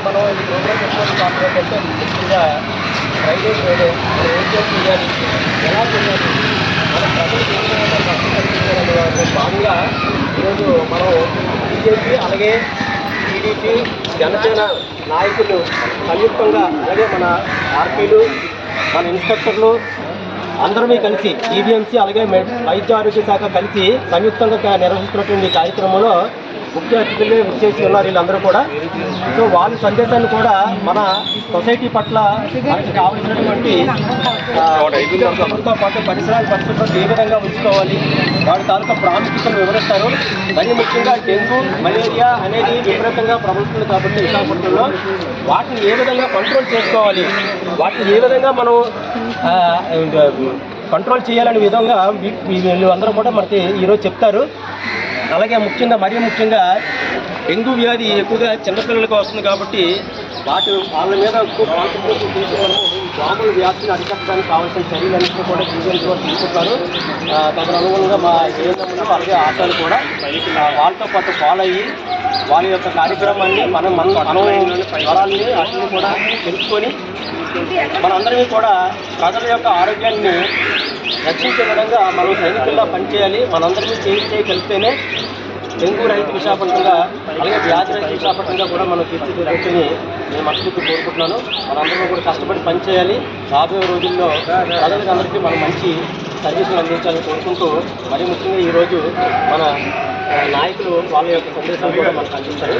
మొట్టమొదటి పాత్ర ఏంటంటే ముఖ్యంగా ఫ్రైడే ఫ్రైడే మనం ఏం చేయాలి ఎలా చేయాలి మన ప్రజలకు ఏ విధంగా రక్షణ భాగంగా ఈరోజు మనం బీజేపీ అలాగే టీడీపీ జనసేన నాయకులు సంయుక్తంగా అలాగే మన ఆర్పీలు మన ఇన్స్పెక్టర్లు అందరమీ కలిసి ఈవీఎంసీ అలాగే వైద్య ఆరోగ్య శాఖ కలిసి సంయుక్తంగా నిర్వహిస్తున్నటువంటి కార్యక్రమంలో ముఖ్య అతిథులే విచ్చేసి ఉన్నారు వీళ్ళందరూ కూడా. సో వాళ్ళ సందేశాన్ని కూడా మన సొసైటీ పట్ల మనకి కావలసినటువంటి ఆ, వ్యక్తిగత పాటు పరిసరాల పరిశుభ్రత ఏ విధంగా ఉంచుకోవాలి వాటి తాలూకా ప్రాముఖ్యతను వివరిస్తారు. మరి ముఖ్యంగా డెంగ్యూ మలేరియా అనేది విపరీతంగా ప్రబలుతుంది కాబట్టి విశాఖపట్నంలో వాటిని ఏ విధంగా కంట్రోల్ చేసుకోవాలి వాటిని ఏ విధంగా మనం కంట్రోల్ చేయాలనే విధంగా వీ- వీళ్ళు అందరూ కూడా మనకి ఈరోజు చెప్తారు. అలాగే ముఖ్యంగా మరీ ముఖ్యంగా డెంగ్యూ వ్యాధి ఎక్కువగా చిన్నపిల్లలకు వస్తుంది కాబట్టి వాటి వాళ్ళ మీద ఎక్కువ కాన్సన్ట్రేషన్ చేసి మనము వ్యాప్తిని అరికట్టడానికి కావాల్సిన చర్యలన్నింటినీ కూడా జీవన్ కూడా తీసుకుంటారు ఆ, అనుగుణంగా మా ఏఎన్ఎంలు అలాగే ఆశాలు కూడా వాళ్ళతో పాటు ఫాలో అయ్యి వాళ్ళ యొక్క కార్యక్రమాన్ని మనం మనం మనం జ్వరాల్ని వాటిని కూడా తెలుసుకొని మనందరినీ కూడా ప్రజల యొక్క ఆరోగ్యాన్ని రక్షించే విధంగా మనం సైనికుల్లో పనిచేయాలి. మనందరినీ చేయి చేయి కలిపితేనే డెంగ్యూ రైతు విశాఖపట్నంగా అలాగే వ్యాధి రైతు విశాఖపట్నంగా కూడా మనం తీర్చిదిద్దుకుని నేను మనస్ఫూర్తి కోరుకుంటున్నాను. మనందరం కూడా కష్టపడి పనిచేయాలి. రాబోయే రోజుల్లో ప్రజలకు అందరికీ మనం మంచి సర్వీసులు అందించాలని కోరుకుంటూ మరి ముఖ్యంగా ఈరోజు మన నాయకులు వాళ్ళ యొక్క సందేశాలు కూడా మనకు అందించారు.